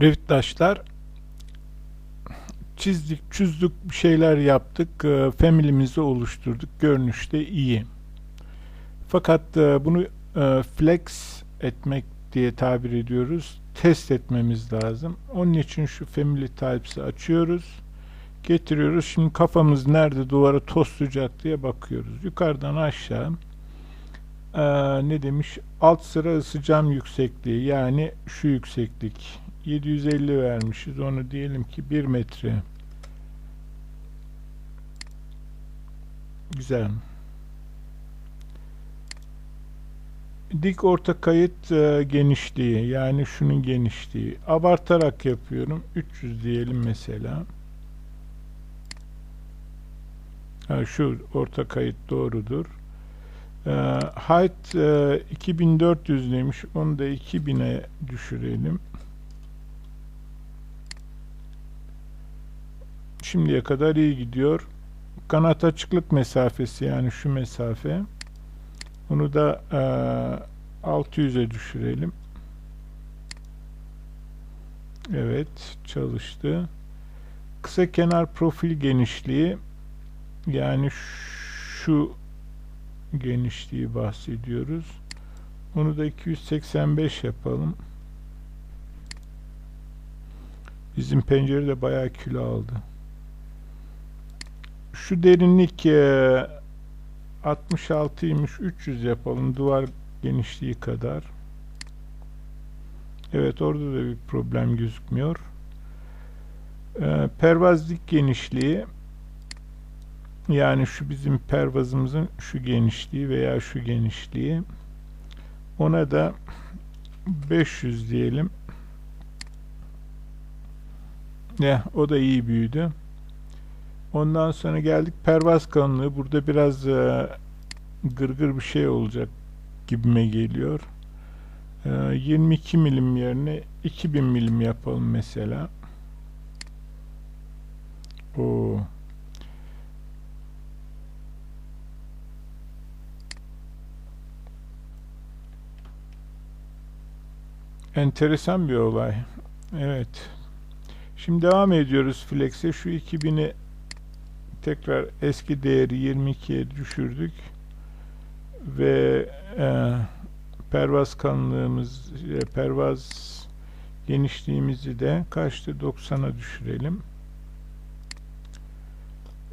Revitdaşlar çizdik, çözdük bir şeyler yaptık. E, Family'mizi oluşturduk. Görünüşte iyi. Fakat e, bunu e, flex etmek diye tabir ediyoruz. Test etmemiz lazım. Onun için şu family types'ı açıyoruz. Getiriyoruz. Şimdi kafamız nerede duvara toslayacak diye bakıyoruz. Yukarıdan aşağı e, ne demiş? Alt sıra ısı cam yüksekliği yani şu yükseklik 750 vermişiz. Onu diyelim ki 1 metre. Güzel. Dik orta kayıt e, genişliği yani şunun genişliği. Abartarak yapıyorum. 300 diyelim mesela. Ha, şu orta kayıt doğrudur. E, height e, 2400 demiş. Onu da 2000'e düşürelim. Şimdiye kadar iyi gidiyor. Kanat açıklık mesafesi yani şu mesafe. Bunu da e, 600'e düşürelim. Evet çalıştı. Kısa kenar profil genişliği yani şu genişliği bahsediyoruz. Onu da 285 yapalım. Bizim pencere de bayağı kilo aldı. Şu derinlik e, 66'ymış 300 yapalım duvar genişliği kadar. Evet orada da bir problem gözükmüyor. E, pervazlık genişliği yani şu bizim pervazımızın şu genişliği veya şu genişliği ona da 500 diyelim. Ya o da iyi büyüdü. Ondan sonra geldik pervaz kalınlığı. Burada biraz e, gırgır bir şey olacak gibime geliyor. E, 22 milim yerine 2000 milim yapalım mesela. O enteresan bir olay. Evet. Şimdi devam ediyoruz Flex'e. Şu 2000'i tekrar eski değeri 22'ye düşürdük. Ve e, pervaz kalınlığımız e, pervaz genişliğimizi de kaçtı? 90'a düşürelim.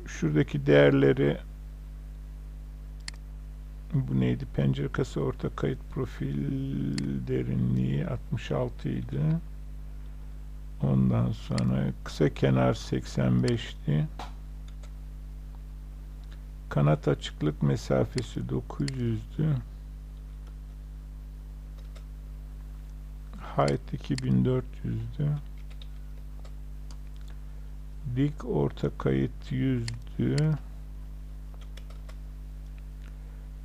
Şuradaki değerleri bu neydi? Pencere kasa orta kayıt profil derinliği 66 idi. Ondan sonra kısa kenar 85'ti Kanat açıklık mesafesi 900'dü. Height 2400'dü. Dik orta kayıt 100'dü.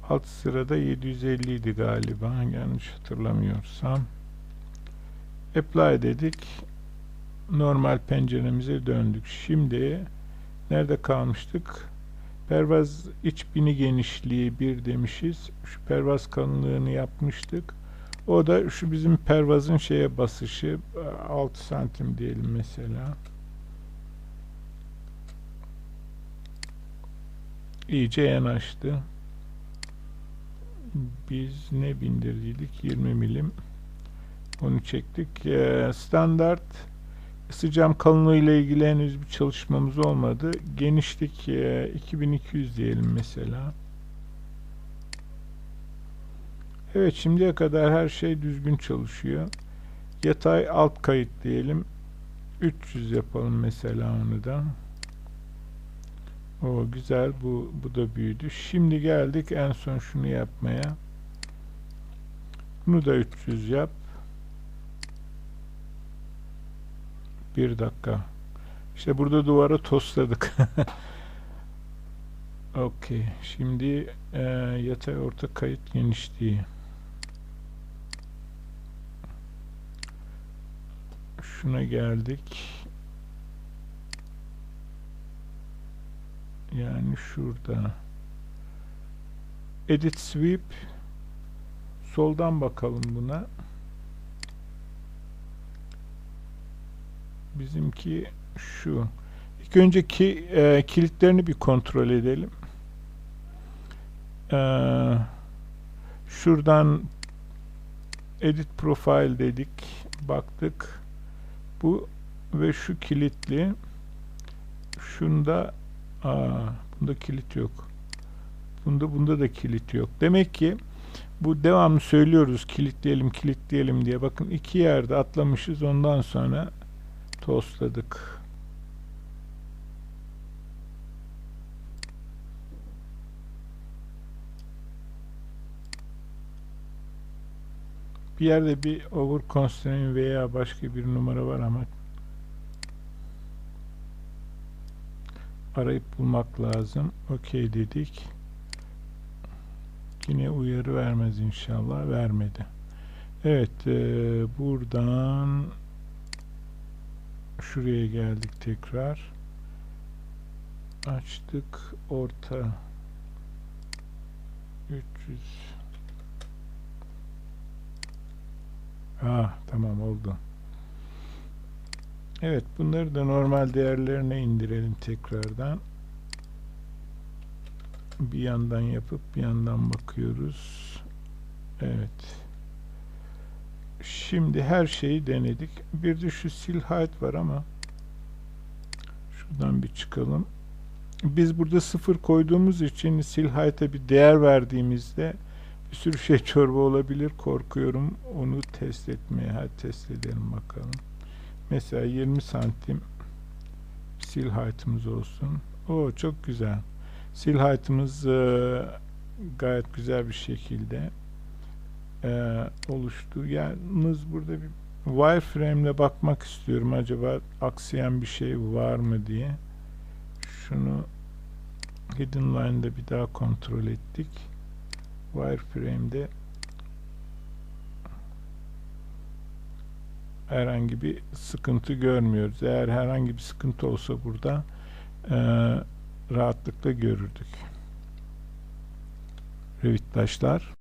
Alt sırada 750 idi galiba. Yanlış hatırlamıyorsam. Apply dedik. Normal penceremize döndük. Şimdi nerede kalmıştık? Pervaz iç bini genişliği bir demişiz. Şu pervaz kalınlığını yapmıştık. O da şu bizim pervazın şeye basışı 6 santim diyelim mesela. İyice yanaştı. Biz ne bindirdiydik? 20 milim. Onu çektik. Ee, standart Isı cam kalınlığı ile ilgili henüz bir çalışmamız olmadı. Genişlik e, 2200 diyelim mesela. Evet şimdiye kadar her şey düzgün çalışıyor. Yatay alt kayıt diyelim. 300 yapalım mesela onu da. O güzel bu bu da büyüdü. Şimdi geldik en son şunu yapmaya. Bunu da 300 yap. Bir dakika. İşte burada duvara tosladık. Okey. Şimdi e, yatay orta kayıt genişliği. Şuna geldik. Yani şurada. Edit sweep. Soldan bakalım buna. Bizimki şu. İlk önce ki, e, kilitlerini bir kontrol edelim. E, şuradan edit profile dedik. Baktık. Bu ve şu kilitli. Şunda aa, bunda kilit yok. Bunda bunda da kilit yok. Demek ki bu devamlı söylüyoruz kilitleyelim kilitleyelim diye. Bakın iki yerde atlamışız ondan sonra tostladık. Bir yerde bir over constraint veya başka bir numara var ama arayıp bulmak lazım. Okey dedik. Yine uyarı vermez inşallah. Vermedi. Evet. e, buradan şuraya geldik tekrar. Açtık. Orta 300 Ah tamam oldu. Evet bunları da normal değerlerine indirelim tekrardan. Bir yandan yapıp bir yandan bakıyoruz. Evet. Şimdi her şeyi denedik. Bir de şu sil height var ama şuradan bir çıkalım. Biz burada sıfır koyduğumuz için sil height'a bir değer verdiğimizde bir sürü şey çorba olabilir. Korkuyorum onu test etmeye. Hadi test edelim bakalım. Mesela 20 santim sil height'ımız olsun. O çok güzel. Sil height'ımız e, gayet güzel bir şekilde e, oluştu. Yalnız burada bir wireframe ile bakmak istiyorum. Acaba aksayan bir şey var mı diye. Şunu hidden line'da bir daha kontrol ettik. Wireframe'de herhangi bir sıkıntı görmüyoruz. Eğer herhangi bir sıkıntı olsa burada e, rahatlıkla görürdük. Revitlaşlar